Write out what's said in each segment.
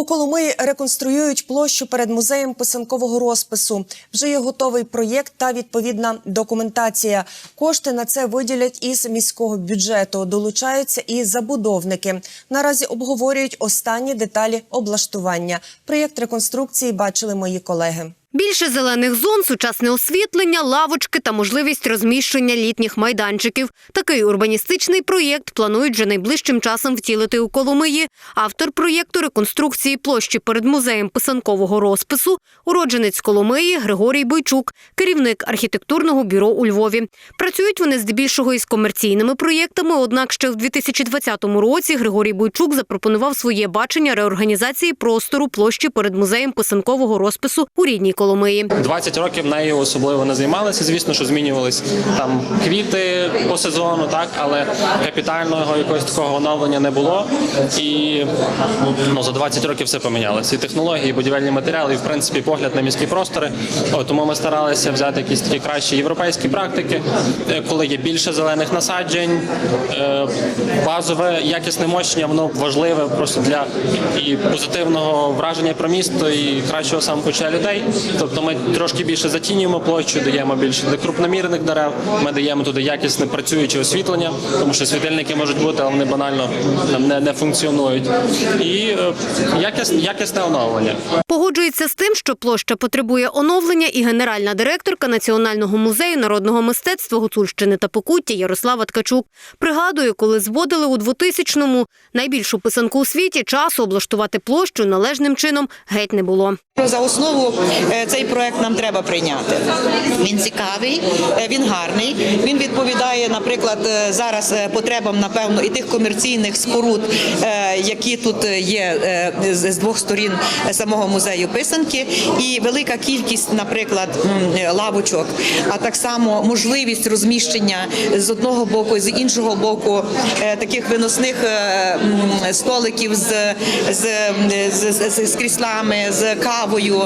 У Коломиї реконструюють площу перед музеєм писанкового розпису. Вже є готовий проєкт та відповідна документація. Кошти на це виділять із міського бюджету. Долучаються і забудовники. Наразі обговорюють останні деталі облаштування. Проєкт реконструкції бачили мої колеги. Більше зелених зон, сучасне освітлення, лавочки та можливість розміщення літніх майданчиків. Такий урбаністичний проєкт планують вже найближчим часом втілити у Коломиї. Автор проєкту реконструкції площі перед музеєм писанкового розпису, уродженець Коломиї Григорій Бойчук, керівник архітектурного бюро у Львові. Працюють вони здебільшого із комерційними проєктами. Однак ще в 2020 році Григорій Бойчук запропонував своє бачення реорганізації простору площі перед музеєм писанкового розпису у рідній Коломиї. 20 років нею особливо не займалися. Звісно, що змінювались там квіти по сезону, так але капітального якогось такого оновлення не було. І ну за 20 років все помінялося. І технології, і будівельні матеріали, і в принципі погляд на міські простори. О, тому ми старалися взяти якісь такі кращі європейські практики, е, коли є більше зелених насаджень, е, базове якісне мощення, воно важливе просто для і позитивного враження про місто, і кращого самопочуття людей. Тобто ми трошки більше затінюємо площу, даємо більше для крупномірних дерев. Ми даємо туди якісне працююче освітлення, тому що світильники можуть бути, але вони банально там не, не функціонують. І е, якісне, якісне оновлення. Погоджується з тим, що площа потребує оновлення, і генеральна директорка Національного музею народного мистецтва Гуцульщини та Покуття Ярослава Ткачук. Пригадує, коли зводили у 2000-му найбільшу писанку у світі, часу облаштувати площу належним чином геть не було. За основу е, цей проект нам треба прийняти. Він цікавий, е, він гарний. Він відповідає, наприклад, е, зараз е, потребам, напевно, і тих комерційних споруд, які тут є з двох сторін самого музею писанки, і велика кількість, наприклад, лавочок, а так само можливість розміщення з одного боку, з іншого боку таких виносних столиків з, з, з, з, з кріслами, з кавою,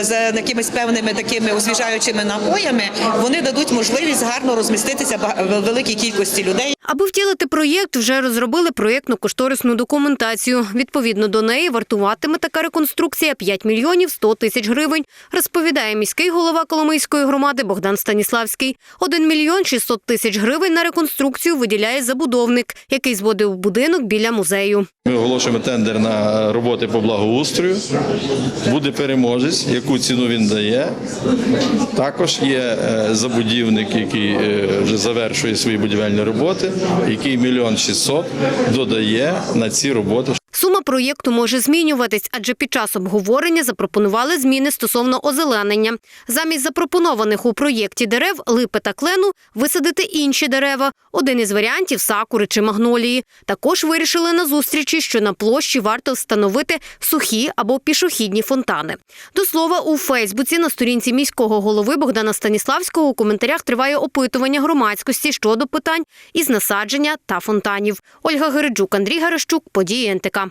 з якимись певними такими освіжаючими напоями, вони дадуть можливість гарно розміститися великій кількості людей. Аби втілити проєкт, вже розробили проєктно-кошторисну документацію. Відповідно до неї вартуватиме така реконструкція 5 мільйонів 100 тисяч гривень, розповідає міський голова Коломийської громади Богдан Станіславський. 1 мільйон 600 тисяч гривень на реконструкцію виділяє забудовник, який зводив будинок біля музею. Ми оголошуємо тендер на роботи по благоустрою. Буде переможець, яку ціну він дає. Також є е, забудівник, який е, вже завершує свої будівельні роботи, який мільйон шістсот додає на ці роботи. Сума проєкту може змінюватись, адже під час обговорення запропонували зміни стосовно озеленення. Замість запропонованих у проєкті дерев липи та клену висадити інші дерева. Один із варіантів сакури чи магнолії. Також вирішили на зустрічі, що на площі варто встановити сухі або пішохідні фонтани. До слова, у Фейсбуці на сторінці міського голови Богдана Станіславського у коментарях триває опитування громадськості щодо питань із насадження та фонтанів. Ольга Гереджук, Андрій Гарещук, події НТК.